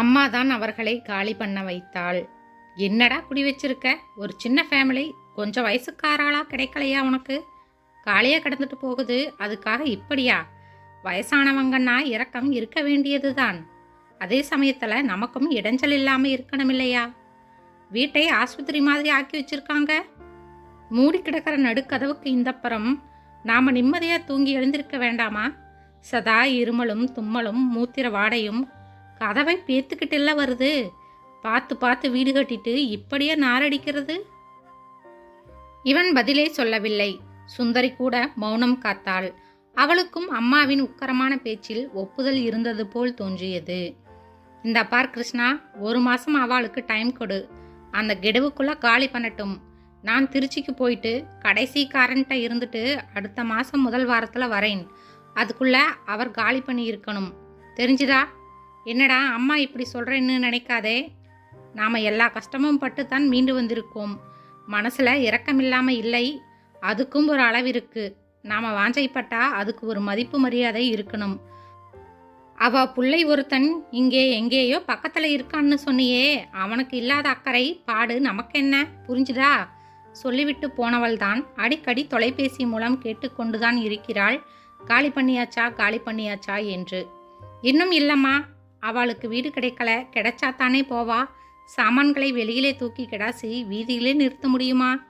அம்மா தான் அவர்களை காலி பண்ண வைத்தாள். என்னடா குடி வச்சிருக்க? ஒரு சின்ன ஃபேமிலி கொஞ்சம் வயசுக்காராளா கிடைக்கலையா உனக்கு? காலியா கிடந்துட்டு போகுது அதுக்காக இப்படியா? வயசானவங்கன்னா இரக்கம் இருக்க வேண்டியதுதான். அதே சமயத்தில் நமக்கும் இடைஞ்சல் இல்லாமல் இருக்கணும் இல்லையா? வீட்டை ஆஸ்பத்திரி மாதிரி ஆக்கி வச்சிருக்காங்க. மூடி கிடக்கிற நடுக்கதவுக்கு இந்தப்புறம் நாம் நிம்மதியாக தூங்கி எழுந்திருக்க வேண்டாமா? சதா இருமலும் தும்மலும் மூத்திர வாடையும் கதவை பேத்துக்கிட்டுல வருது. பார்த்து பார்த்து வீடு கட்டிட்டு இப்படியே நாரடிக்கிறது? இவன் பதிலே சொல்லவில்லை. சுந்தரி கூட மௌனம் காத்தாள். அவளுக்கும் அம்மாவின் உக்கரமான பேச்சில் ஒப்புதல் இருந்தது போல் தோன்றியது. இந்த பார் கிருஷ்ணா ஒரு மாசம் அவளுக்கு டைம் கொடு. அந்த கெடுவுக்குள்ள காலி பண்ணட்டும். நான் திருச்சிக்கு போயிட்டு கடைசி காரண்ட்ட இருந்துட்டு அடுத்த மாசம் முதல் வாரத்தில் வரேன். அதுக்குள்ள அவர் காலி பண்ணி இருக்கணும். தெரிஞ்சுதா? என்னடா அம்மா இப்படி சொல்கிறேன்னு நினைக்காதே. நாம் எல்லா கஷ்டமும் பட்டு தான் மீண்டு வந்திருக்கோம். மனசில் இரக்கமில்லாமல் இல்லை. அதுக்கும் ஒரு அளவிருக்கு நாம் வாஞ்சைப்பட்டா அதுக்கு ஒரு மதிப்பு மரியாதை இருக்கணும். அவ புள்ளை ஒருத்தன் இங்கே எங்கேயோ பக்கத்தில் இருக்கான்னு சொன்னியே. அவனுக்கு இல்லாத அக்கறை பாடு நமக்கு என்ன புரிஞ்சுதா? சொல்லிவிட்டு போனவள்தான் அடிக்கடி தொலைபேசி மூலம் கேட்டுக்கொண்டுதான் இருக்கிறாள். காலி பண்ணியாச்சா காலி பண்ணியாச்சா என்று. இன்னும் இல்லம்மா. அவளுக்கு வீடு கிடைக்கல கிடைச்சா தானே போவா? சாமான்களை வெளியிலே தூக்கி கிடாசி வீதியிலே நிறுத்த முடியுமா?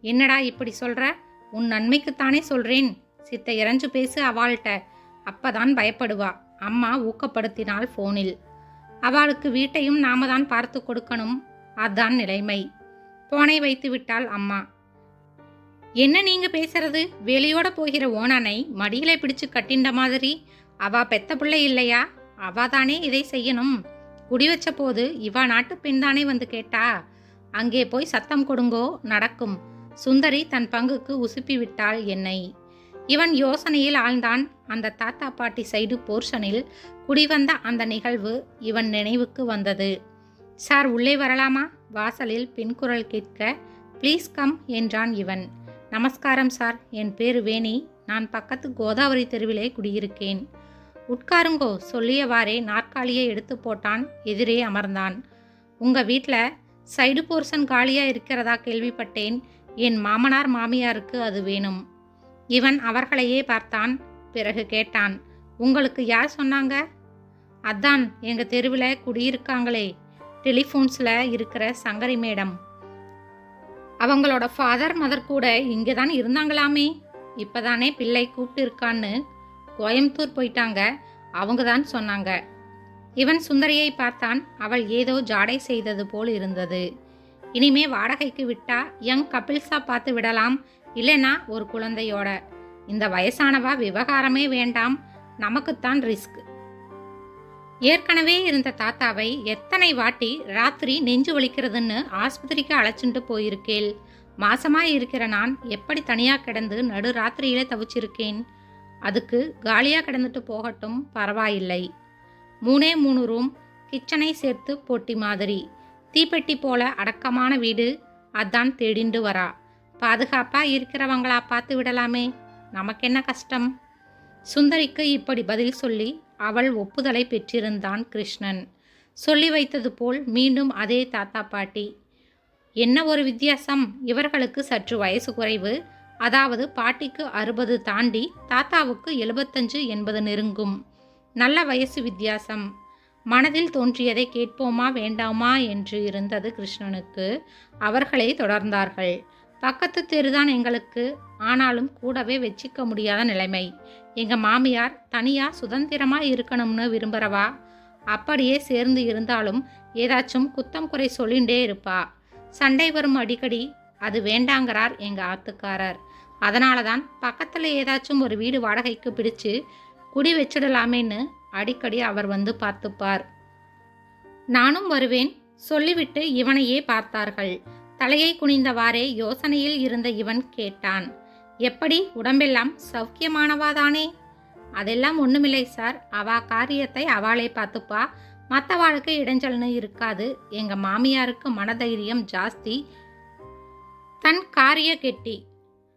என்னடா இப்படி சொல்ற? உன் நன்மைக்குத்தானே சொல்றேன். சித்த இறஞ்சு பேசு அவள்கிட்ட. அப்பதான் பயப்படுவா. அம்மா ஊக்கப்படுத்தினாள் ஃபோனில் அவளுக்கு வீட்டையும் நாம தான் பார்த்து கொடுக்கணும். அதான் நிலைமை. போனை வைத்து விட்டாள் அம்மா. என்ன நீங்க பேசுறது? வெளியோட போகிற ஓனானை மடியில பிடிச்சு கட்டிண்ட மாதிரி? அவ பெத்த பிள்ளை இல்லையா? அவ தானே இதை செய்யணும். குடி வச்ச போது இவ நாட்டு பெண் தானே வந்து கேட்டா அங்கே போய் சத்தம் கொடுங்கோ நடக்கும். சுந்தரி தன் பங்குக்கு உசுப்பி விட்டாள் என்னை. இவன் யோசனையில் ஆழ்ந்தான். அந்த தாத்தா பாட்டி சைடு போர்ஷனில் குடிவந்த அந்த நிகழ்வு இவன் நினைவுக்கு வந்தது. சார் உள்ளே வரலாமா? வாசலில் பின்குரல் கேட்க ப்ளீஸ் கம் என்றான் இவன். நமஸ்காரம் சார். என் பேரு வேணி. நான் பக்கத்து கோதாவரி தெருவிலே குடியிருக்கேன். உட்காருங்கோ சொல்லியவாறே நாற்காலியை எடுத்து போட்டான் எதிரே அமர்ந்தான். உங்க வீட்டில் சைடு போர்ஷன் காலியா இருக்கிறதா கேள்விப்பட்டேன். என் மாமனார் மாமியாருக்கு அது வேணும். இவன் அவர்களையே பார்த்தான் பிறகு கேட்டான் உங்களுக்கு யார் சொன்னாங்க? அதான் எங்க தெருவில் குடியிருக்காங்களே டெலிஃபோன்ஸில் இருக்கிற சங்கரி மேடம். அவங்களோட ஃபாதர் மதர் கூட இங்கே தான் இருந்தாங்களாமே. இப்போதானே பிள்ளை கூப்பிட்டு இருக்கான்னு கோயம்புத்தூர் போயிட்டாங்க. அவங்க தான் சொன்னாங்க. இவன் சுந்தரியை பார்த்தான். அவள் ஏதோ ஜாடை செய்தது போல் இருந்தது. இனிமே வாடகைக்கு விட்டா யங் கபில்ஸா பார்த்து விடலாம். இல்லைனா ஒரு குழந்தையோட. இந்த வயசானவா விவகாரமே வேண்டாம். நமக்குத்தான் ரிஸ்க். ஏற்கனவே இருந்த தாத்தாவை எத்தனை வாட்டி ராத்திரி நெஞ்சு வலிக்கிறதுன்னு ஆஸ்பத்திரிக்கு அழைச்சிட்டு போயிருக்கேள். மாசமாய் இருக்கிற நான் எப்படி தனியாக கிடந்து நடு ராத்திரியிலே தவிச்சிருக்கேன்? அதுக்கு காலியாக கிடந்துட்டு போகட்டும் பரவாயில்லை. மூணே மூணு ரூம் கிச்சனை சேர்த்து போட்டி மாதிரி. தீப்பெட்டி போல அடக்கமான வீடு அதான் தேடிண்டு வரா. பாதுகாப்பாக இருக்கிறவங்களா பார்த்து விடலாமே நமக்கென்ன கஷ்டம்? சுந்தரிக்கு இப்படி பதில் சொல்லி அவள் ஒப்புதலை பெற்றிருந்தான் கிருஷ்ணன். சொல்லி வைத்தது போல் மீண்டும் அதே தாத்தா பாட்டி. என்ன ஒரு வித்தியாசம்? இவர்களுக்கு சற்று வயசு குறைவு அதாவது பாட்டிக்கு அறுபது தாண்டி தாத்தாவுக்கு எழுபத்தஞ்சு எண்பது நெருங்கும். நல்ல வயசு வித்தியாசம். மனதில் தோன்றியதை கேட்போமா வேண்டாமா என்று இருந்தது கிருஷ்ணனுக்கு. அவர்களே தொடர்ந்தார்கள். பக்கத்து தெருதான் எங்களுக்கு. ஆனாலும் கூடவே வச்சிக்க முடியாத நிலைமை. எங்கள் மாமியார் தனியாக சுதந்திரமாக இருக்கணும்னு விரும்புகிறவா அப்படியே சேர்ந்து இருந்தாலும் ஏதாச்சும் குத்தம் குறை சொல்லிண்டே இருப்பா. சண்டை வரும் அடிக்கடி அது வேண்டாங்கிறார் எங்கள் ஆத்துக்காரர். அதனால தான் பக்கத்தில் ஏதாச்சும் ஒரு வீடு வாடகைக்கு பிடிச்சு குடி வச்சிடலாமேன்னு அடிக்கடி அவர் வந்து பார்த்துப்பார். நானும் வருவேன் சொல்லிவிட்டு இவனையே பார்த்தார்கள். தலையை குனிந்தவாறே யோசனையில் இருந்த இவன் கேட்டான் எப்படி? உடம்பெல்லாம் சௌக்கியமானவாதானே? அதெல்லாம் ஒண்ணுமில்லை சார் அவா காரியத்தை அவளே பார்த்துப்பா. மற்றவாளுக்கு இடைஞ்சல்னு இருக்காது. எங்க மாமியாருக்கு மனதைரியம் ஜாஸ்தி. தன் காரிய கெட்டி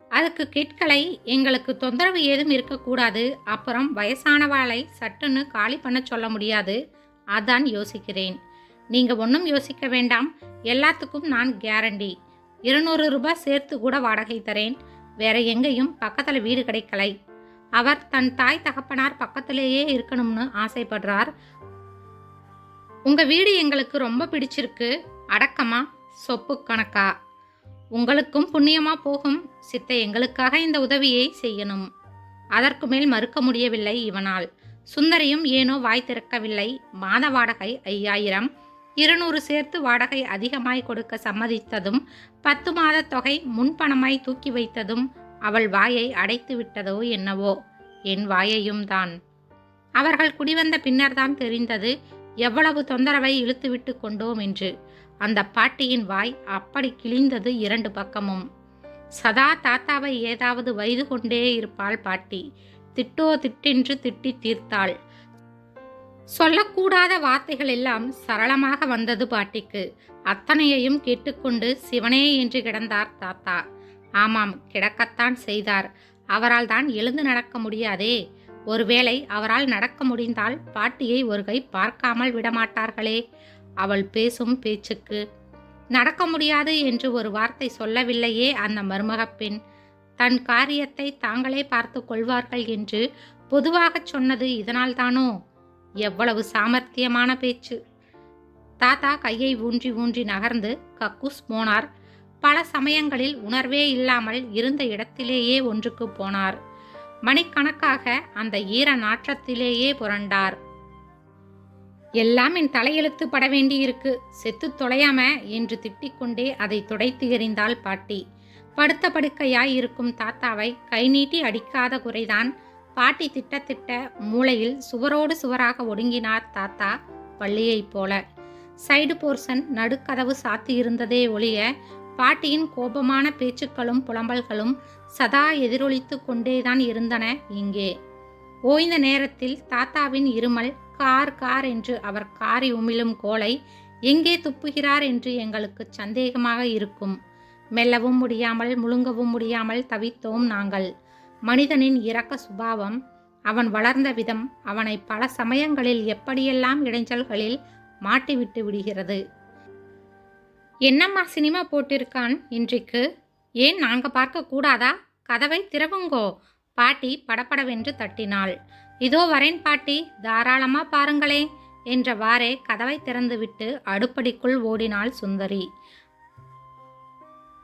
அதுக்கு கிட்களை எங்களுக்கு தொந்தரவு ஏதும் இருக்கக்கூடாது. அப்புறம் வயசானவாளை சட்டுன்னு காலி பண்ண சொல்ல முடியாது. அதான் யோசிக்கிறேன். நீங்க ஒன்றும் யோசிக்க வேண்டாம். எல்லாத்துக்கும் நான் கேரண்டி இருநூறு ரூபாய் சேர்த்து கூட வாடகை தரேன். வேற எங்கேயும் பக்கத்தில் வீடு கிடைக்கலை. அவர் தன் தாய் தகப்பனார் பக்கத்திலேயே இருக்கணும்னு ஆசைப்படுறார். உங்க வீடு எங்களுக்கு ரொம்ப பிடிச்சிருக்கு. அடக்கமா சொப்பு கணக்கா. உங்களுக்கும் புண்ணியமா போகும். சித்த எங்களுக்காக இந்த உதவியை செய்யணும். அதற்கு மேல் மறுக்க முடியவில்லை இவனால். சுந்தரியும் ஏனோ வாய் திறக்கவில்லை. மாத வாடகை ஐயாயிரம். இருநூறு சேர்த்து வாடகை அதிகமாய் கொடுக்க சம்மதித்ததும் பத்து மாத தொகை முன்பணமாய் தூக்கி வைத்ததும் அவள் வாயை அடைத்து விட்டதோ என்னவோ? என் வாயையும் தான். அவர்கள் குடிவந்த பின்னர்தான் தெரிந்தது எவ்வளவு தொந்தரவை இழுத்துவிட்டு கொண்டோம் என்று. அந்த பாட்டியின் வாய் அப்படி கிழிந்தது இரண்டு பக்கமும். சதா தாத்தாவை ஏதாவது வயது கொண்டே இருப்பாள் பாட்டி. திட்டோ திட்டென்று திட்டி தீர்த்தாள். சொல்லக்கூடாத வார்த்தைகள் எல்லாம் சரளமாக வந்தது பாட்டிக்கு. அத்தனையையும் கேட்டுக்கொண்டு சிவனே என்று கிடந்தார் தாத்தா. ஆமாம் கிடக்கத்தான் செய்தார். அவரால் தான் எழுந்து நடக்க முடியாதே. ஒருவேளை அவரால் நடக்க முடிந்தால் பாட்டியை ஒரு கை பார்க்காமல் விடமாட்டார்களே. அவள் பேசும் பேச்சுக்கு நடக்க முடியாது என்று ஒரு வார்த்தை சொல்லவில்லையே அந்த மருமகப் பெண் தன் காரியத்தை தாங்களே பார்த்து கொள்வார்கள் என்று பொதுவாகச் சொன்னது இதனால்தானோ? எவ்வளவு சாமர்த்தியமான பேச்சு. தாத்தா கையை ஊன்றி ஊன்றி நகர்ந்து கக்கூஸ் போனார். பல சமயங்களில் உணர்வே இல்லாமல் இருந்த இடத்திலேயே ஒன்றுக்கு போனார். மணிக்கணக்காக அந்த ஈர நாற்றத்திலேயே புரண்டார். எல்லாம் என் தலையெழுத்து பட வேண்டியிருக்கு. செத்து தொலையாம என்று திட்டிக்கொண்டே அதை துடைத்து எறிந்தாள் பாட்டி. படுத்த படுக்கையாய் இருக்கும் தாத்தாவை கை நீட்டி அடிக்காத குறைதான். பாட்டி திட்டத்திட்ட மூளையில் சுவரோடு சுவராக ஒடுங்கினார் தாத்தா பள்ளியைப் போல. சைடு போர்ஷன் நடுக்கதவு சாத்தி இருந்ததே ஒழிய பாட்டியின் கோபமான பேச்சுக்களும் புலம்பல்களும் சதா எதிரொலித்து கொண்டேதான் இருந்தன இங்கே. ஓய்ந்த நேரத்தில் தாத்தாவின் இருமல் கார் கார் என்று அவர் காரி உமிழும் கோலை எங்கே துப்புகிறார் என்று எங்களுக்கு சந்தேகமாக இருக்கும். மெல்லவும் முடியாமல் முழுங்கவும் முடியாமல் தவித்தோம் நாங்கள். மனிதனின் இரக்க சுபாவம் அவன் வளர்ந்த விதம் அவனை பல சமயங்களில் எப்படியெல்லாம் இடைஞ்சல்களில் மாட்டிவிட்டு விடுகிறது. என்னம்மா சினிமா போட்டிருக்கான் இன்றைக்கு? ஏன் நாங்கள் பார்க்க கூடாதா கதவை திறவுங்கோ? பாட்டி படபடவென்று தட்டினாள். இதோ வரேன் பாட்டி தாராளமா பாருங்களே என்றவாறே கதவை திறந்துவிட்டு அடுப்படிக்குள் ஓடினாள் சுந்தரி.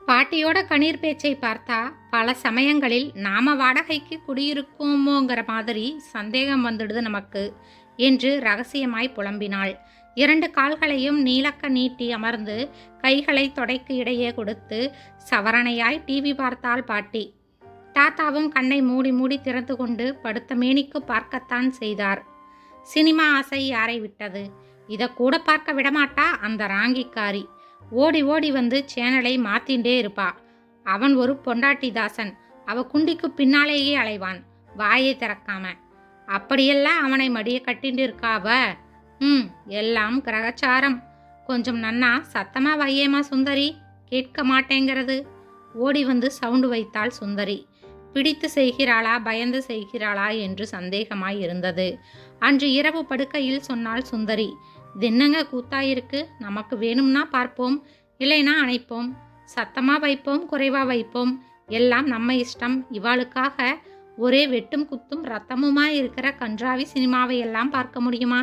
பாட்டியோட கண்ணீர் பேச்சை பார்த்தா பல சமயங்களில் நாம வாடகைக்கு குடியிருக்கோமோங்கிற மாதிரி சந்தேகம் வந்துடுது நமக்கு என்று ரகசியமாய் புலம்பினாள். இரண்டு கால்களையும் நீலக்க நீட்டி அமர்ந்து கைகளை தொடைக்கு இடையே கொடுத்து சவரணையாய் டிவி பார்த்தாள் பாட்டி. தாத்தாவும் கண்ணை மூடி மூடி திறந்து கொண்டு படுத்த மேனிக்கு பார்க்கத்தான் செய்தார். சினிமா ஆசை யாரை விட்டது இதை கூட பார்க்க விடமாட்டா அந்த ராங்கிக்காரி. ஓடி ஓடி வந்து சேனலை மாத்திண்டே இருப்பா. அவன் ஒரு பொண்டாட்டி தாசன். அவ குண்டிக்கு பின்னாலேயே அலைவான். வாயை திறக்காம. அப்படியெல்லாம் அவனை மடிய கட்டிண்டு இருக்காவ ம் எல்லாம் கிரகச்சாரம். கொஞ்சம் நன்னா சத்தமா வையேமா சுந்தரி. கேட்க மாட்டேங்கிறது. ஓடி வந்து சவுண்டு வைத்தாள் சுந்தரி. பிடித்து செய்கிறாளா பயந்து செய்கிறாளா என்று சந்தேகமாய் இருந்தது. அன்று இரவு படுக்கையில் சொன்னாள் சுந்தரி தின்னங்க கூத்தாயிருக்கு நமக்கு வேணும்னா பார்ப்போம் இல்லைனா அணைப்போம். சத்தமாக வைப்போம் குறைவாக வைப்போம். எல்லாம் நம்ம இஷ்டம். இவாளுக்காக ஒரே வெட்டும் குத்தும் ரத்தமுமா இருக்கிற கன்றாவி சினிமாவை எல்லாம் பார்க்க முடியுமா?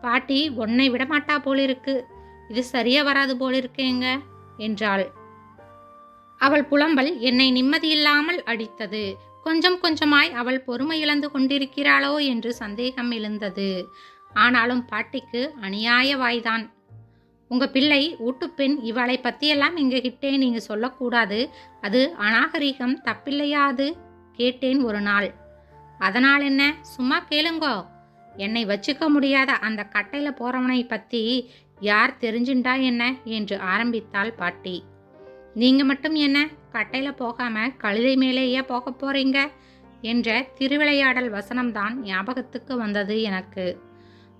பாட்டி உன்னை விடமாட்டா போலிருக்கு. இது சரியா வராது போலிருக்கேங்க என்றாள். அவள் புலம்பல் என்னை நிம்மதியில்லாமல் அடித்தது. கொஞ்சம் கொஞ்சமாய் அவள் பொறுமை இழந்து கொண்டிருக்கிறாளோ என்று சந்தேகம் எழுந்தது. ஆனாலும் பாட்டிக்கு அநியாய வாய்தான். உங்க பிள்ளை ஊட்டுப்பெண் இவளை பத்தியெல்லாம் எங்ககிட்டே நீங்க சொல்லக்கூடாது. அது அநாகரிகம் தப்பில்லையாது கேட்டேன் ஒரு நாள். அதனால் என்ன? சும்மா கேளுங்கோ. என்னை வச்சுக்க முடியாத அந்த கட்டையில போறவனை பத்தி யார் தெரிஞ்சுண்டா என்ன? என்று ஆரம்பித்தாள் பாட்டி. நீங்கள் மட்டும் என்ன? கட்டையில் போகாமல் கழுதை மேலேயே போக போகிறீங்க என்ற திருவிளையாடல் வசனம்தான் ஞாபகத்துக்கு வந்தது எனக்கு.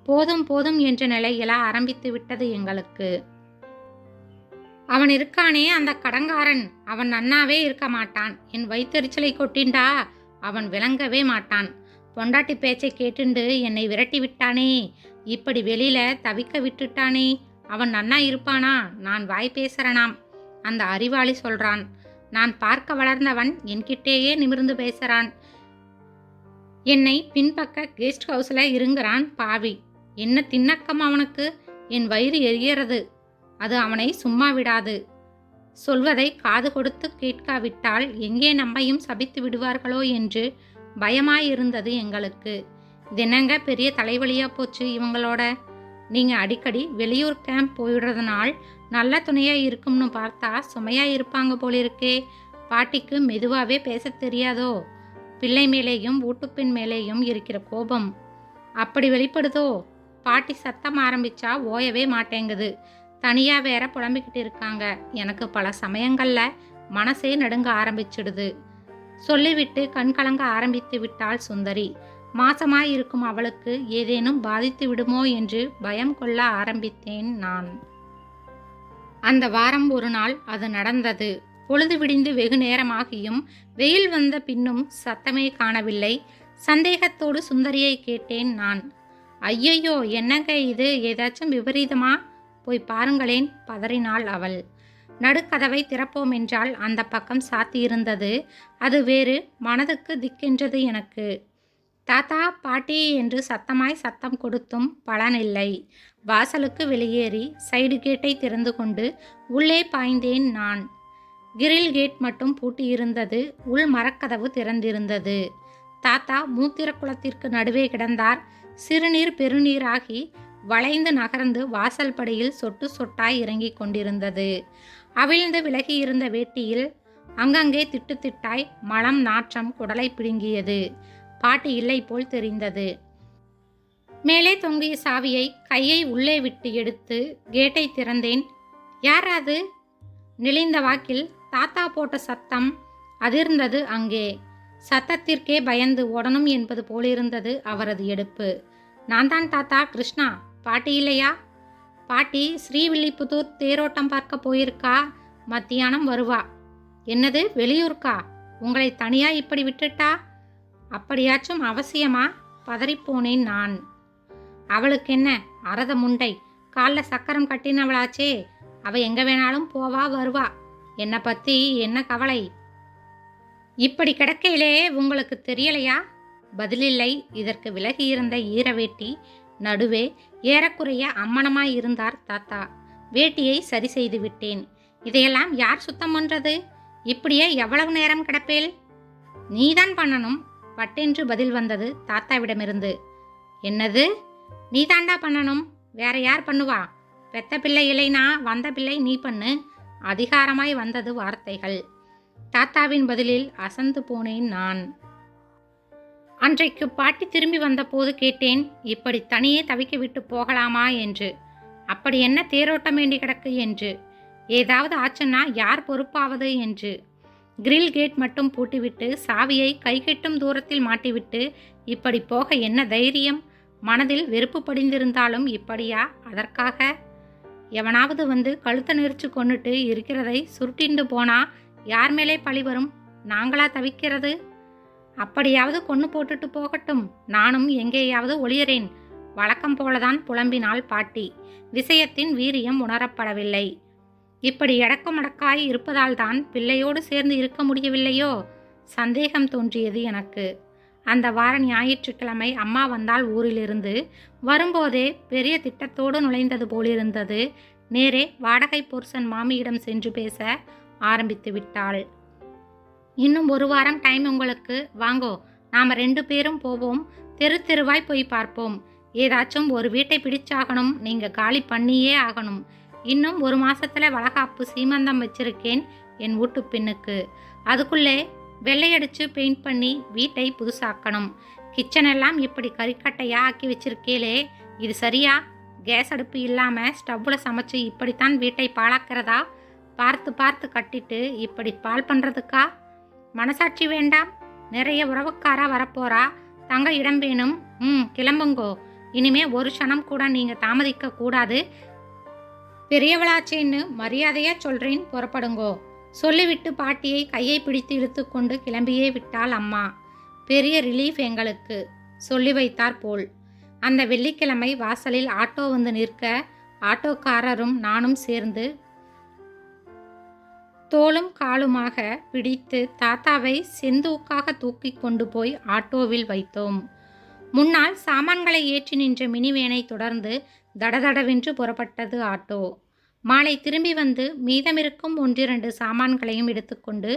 போதும் போதும் என்ற நிலையில ஆரம்பித்து விட்டது எங்களுக்கு. அவன் இருக்கானே அந்த கடங்காரன். அவன் நன்னாவே இருக்க மாட்டான். என் வயிற்றுச்சலை கொட்டிண்டா? அவன் விளங்கவே மாட்டான். பொண்டாட்டி பேச்சை கேட்டுண்டு என்னை விரட்டி விட்டானே? இப்படி வெளியில தவிக்க விட்டுட்டானே? அவன் நன்னா இருப்பானா? நான் வாய் பேசுறனாம். அந்த அறிவாளி சொல்றான் நான் பார்க்க வளர்ந்தவன் என்கிட்டேயே நிமிர்ந்து பேசுறான். என்னை பின்பக்க கெஸ்ட் ஹவுஸில் இருங்கிறான் பாவி. என்ன திண்ணக்கம் அவனுக்கு? என் வயிறு எரியறது. அது அவனை சும்மா விடாது. சொல்வதை காது கொடுத்து கேட்காவிட்டால் எங்கே நம்மையும் சபித்து விடுவார்களோ என்று பயமாயிருந்தது எங்களுக்கு. தினங்க பெரிய தலைவலியாக போச்சு இவங்களோட. நீங்கள் அடிக்கடி வெளியூர் கேம்ப் போயிடுறதுனால் நல்ல துணையாக இருக்கும்னு பார்த்தா சுமையாக இருப்பாங்க போலிருக்கே. பாட்டிக்கு மெதுவாகவே பேசத் தெரியாதோ? பிள்ளை மேலேயும் ஊட்டுப்பின் மேலேயும் இருக்கிற கோபம். அப்படி வெளிப்படுதோ? பாட்டி சத்தம் ஆரம்பிச்சா ஓயவே மாட்டேங்குது. தனியாக வேற புலம்பிக்கிட்டு இருக்காங்க. எனக்கு பல சமயங்களில் மனசே நடுங்க ஆரம்பிச்சிடுது. சொல்லிவிட்டு கண் கலங்க ஆரம்பித்து விட்டாள் சுந்தரி. மாசமாய் இருக்கும் அவளுக்கு ஏதேனும் பாதித்து விடுமோ என்று பயம் கொள்ள ஆரம்பித்தேன் நான். அந்த வாரம் ஒரு நாள் அது நடந்தது. பொழுது விடிந்து வெகு நேரமாகியும் வெயில் வந்த பின்னும் சத்தமே காணவில்லை. சந்தேகத்தோடு சுந்தரியை கேட்டேன் நான். ஐயையோ என்னங்க இது? ஏதாச்சும் விபரீதமா? போய் பாருங்களேன் பதறினாள் அவள். நடுக்கதவை திறப்போம் என்றால் அந்த பக்கம் சாத்தியிருந்தது. அது வேறு மனதுக்கு திக்கென்றது எனக்கு. தாத்தா பாட்டி என்று சத்தமாய் சத்தம் கொடுத்தும் பலனில்லை. வாசலுக்கு வெளியேறி சைடு கேட்டை திறந்து கொண்டு உள்ளே பாய்ந்தேன் நான். கிரில் கேட் மட்டும் பூட்டியிருந்தது உள் மரக்கதவு திறந்திருந்தது. தாத்தா மூத்திர குளத்திற்கு நடுவே கிடந்தார். சிறுநீர் பெருநீராகி வளைந்து நகர்ந்து வாசல் படியில் சொட்டு சொட்டாய் இறங்கிக் கொண்டிருந்தது. அவிழ்ந்து விலகியிருந்த வேட்டியில் அங்கங்கே திட்டு திட்டாய் மலம் நாற்றம் குடலை பிடுங்கியது. பாட்டி இல்லை போல் தெரிந்தது. மேலே தொங்கிய சாவியை கையை உள்ளே விட்டு எடுத்து கேட்டை திறந்தேன். யார் அது? நெளிந்த வாக்கில் தாத்தா போட்ட சத்தம் அதிர்ந்தது அங்கே. சத்தத்திற்கே பயந்து ஓடணும் என்பது போலிருந்தது அவரது எடுப்பு. நான் தான் தாத்தா கிருஷ்ணா. பாட்டி இல்லையா? பாட்டி ஸ்ரீவில்லிபுத்தூர் தேரோட்டம் பார்க்க போயிருக்கா? மத்தியானம் வருவா. என்னது? வெளியூர்க்கா? உங்களை தனியா இப்படி விட்டுட்டா? அப்படியாச்சும் அவசியமா? பதறிப்போனேன் நான். அவளுக்கு என்ன அரத முண்டை. காலில் சக்கரம் கட்டினவளாச்சே. அவ எங்க வேணாலும் போவா வருவா. என்னை பத்தி என்ன கவலை? இப்படி கிடக்கையிலே உங்களுக்கு தெரியலையா? பதிலில்லை. இதற்கு விலகியிருந்த ஈரவேட்டி நடுவே ஏறக்குறைய அம்மனமாய் இருந்தார் தாத்தா. வேட்டியை சரி செய்து விட்டேன். இதையெல்லாம் யார் சுத்தம் பண்றது? இப்படியே எவ்வளவு நேரம் கிடப்பேல்? நீதான் பண்ணணும். பட்டென்று பதில் வந்தது தாத்தாவிடமிருந்து. என்னது? நீதாண்டா பண்ணணும்? வேற யார் பண்ணுவா? பெத்த பிள்ளை இல்லைனா வந்த பிள்ளை நீ பண்ணு. அதிகாரமாய் வந்தது வார்த்தைகள். தாத்தாவின் பதிலில் அசந்து போனேன் நான். அன்றைக்கு பாட்டி திரும்பி வந்தபோது கேட்டேன் இப்படி தனியே தவிக்க விட்டு போகலாமா? என்று. அப்படி என்ன தேரோட்டம் வேண்டி கிடக்கு? என்று. ஏதாவது ஆச்சுன்னா யார் பொறுப்பாவது? என்று. கிரில் கேட் மட்டும் பூட்டிவிட்டு சாவியை கைகெட்டும் தூரத்தில் மாட்டிவிட்டு இப்படி போக என்ன தைரியம்? மனதில் வெறுப்பு படிந்திருந்தாலும் இப்படியா? அதற்காக? எவனாவது வந்து கழுத்தை நெரிச்சு கொண்டுட்டு இருக்கிறதை சுருட்டிண்டு போனா யார் மேலே பழி வரும்? நாங்களா தவிக்கிறது? அப்படியாவது கொன்று போட்டுட்டு போகட்டும். நானும் எங்கேயாவது ஒளியறேன். வழக்கம் போலதான் புலம்பினாள் பாட்டி. விஷயத்தின் வீரியம் உணரப்படவில்லை. இப்படி எடக்கமடக்காய் இருப்பதால் தான் பிள்ளையோடு சேர்ந்து இருக்க முடியவில்லையோ? சந்தேகம் தோன்றியது எனக்கு. அந்த வார ஞாயிற்றுக்கிழமை அம்மா வந்தால் ஊரிலிருந்து. வரும்போதே பெரிய திட்டத்தோடு நுழைந்தது போலிருந்தது. நேரே வாடகை போர்சன் மாமியிடம் சென்று பேச ஆரம்பித்து விட்டாள். இன்னும் ஒரு வாரம் டைம் உங்களுக்கு. வாங்கோ நாம் ரெண்டு பேரும் போவோம். தெரு தெருவாய் போய் பார்ப்போம். ஏதாச்சும் ஒரு வீட்டை பிடிச்சாகணும். நீங்கள் காலி பண்ணியே ஆகணும். இன்னும் ஒரு மாசத்துல வளகாப்பு சீமந்தம் வச்சிருக்கேன் என் வீட்டு பெண்ணுக்கு அதுக்குள்ளே வெள்ளையடிச்சு பெயிண்ட் பண்ணி வீட்டை புதுசாக்கணும். கிச்சன் எல்லாம் இப்படி கறிக்கட்டையா ஆக்கி வச்சிருக்கேளே இது சரியா? கேஸ் அடுப்பு இல்லாமல் ஸ்டவ்வில் சமைச்சு இப்படித்தான் வீட்டை பாழாக்கிறதா? பார்த்து பார்த்து கட்டிட்டு இப்படி பால் பண்ணுறதுக்கா மனசாட்சி வேண்டாம். நிறைய உறவுக்காரா வரப்போறா. தங்க இடம் வேணும். ம் கிளம்புங்கோ. இனிமே ஒரு க்ஷணம் கூட நீங்கள் தாமதிக்க கூடாது. பெரியவளாச்சேன்னு மரியாதையா சொல்றேன் புறப்படுங்கோ. சொல்லிவிட்டு பாட்டியை கையை பிடித்து இழுத்துக்கொண்டு கிளம்பியே விட்டாள் அம்மா. பெரிய ரிலீஃப் எங்களுக்கு சொல்லி வைத்தார் போல். அந்த வெள்ளிக்கிழமை வாசலில் ஆட்டோ வந்து நிற்க ஆட்டோக்காரரும் நானும் சேர்ந்து தோளும் காலுமாக பிடித்து தாத்தாவை செந்தூக்காக தூக்கி கொண்டு போய் ஆட்டோவில் வைத்தோம். முன்னால் சாமான்களை ஏற்றி நின்ற மினிவேனை தொடர்ந்து தடதடவென்று புறப்பட்டது ஆட்டோ. மாலை திரும்பி வந்து மீதமிருக்கும் ஒன்றிரண்டு சாமான்களையும் எடுத்துக்கொண்டு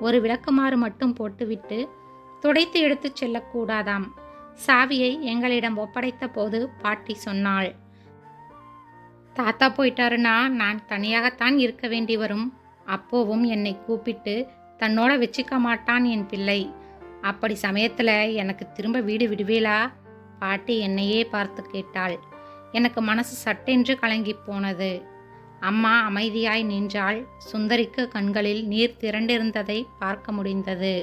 ஒரு விளக்குமாறு மட்டும் போட்டுவிட்டு துடைத்து எடுத்துச் செல்லக்கூடாதாம். சாவியை எங்களிடம் ஒப்படைத்த போது பாட்டி சொன்னாள் தாத்தா போயிட்டாருன்னா நான் தனியாகத்தான் இருக்க வேண்டி வரும். அப்போவும் என்னை கூப்பிட்டு தன்னோட வச்சுக்க மாட்டான் என் பிள்ளை. அப்படி சமயத்தில் எனக்கு திரும்ப வீடு விடுவேலா பாட்டி என்னையே பார்த்து கேட்டாள் எனக்கு மனசு சட்டென்று கலங்கி போனது. அம்மா அமைதியாய் நின்றாள். சுந்தரிக்கு கண்களில் நீர் திரண்டிருந்ததை பார்க்க முடிந்தது.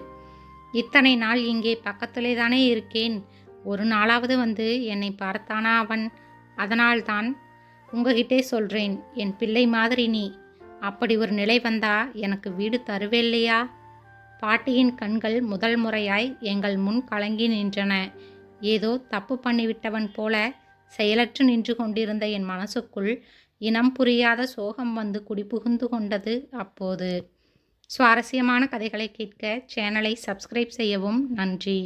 இத்தனை நாள் இங்கே பக்கத்திலே தானே இருக்கேன். ஒரு நாளாவது வந்து என்னை பார்த்தானா அவன்? அதனால்தான் உங்ககிட்டே சொல்றேன். என் பிள்ளை மாதிரி நீ. அப்படி ஒரு நிலை வந்தா எனக்கு வீடு தருவேல்லையா? பாட்டியின் கண்கள் முதல் முறையாய் எங்கள் முன் கலங்கி நின்றன. ஏதோ தப்பு பண்ணிவிட்டவன் போல செயலற்று நின்று கொண்டிருந்த என் மனசுக்குள் இனம் புரியாத சோகம் வந்து குடிபுகுந்து கொண்டது அப்போது. சுவாரஸ்யமான கதைகளை கேட்க சேனலை சப்ஸ்கிரைப் செய்யவும் நன்றி.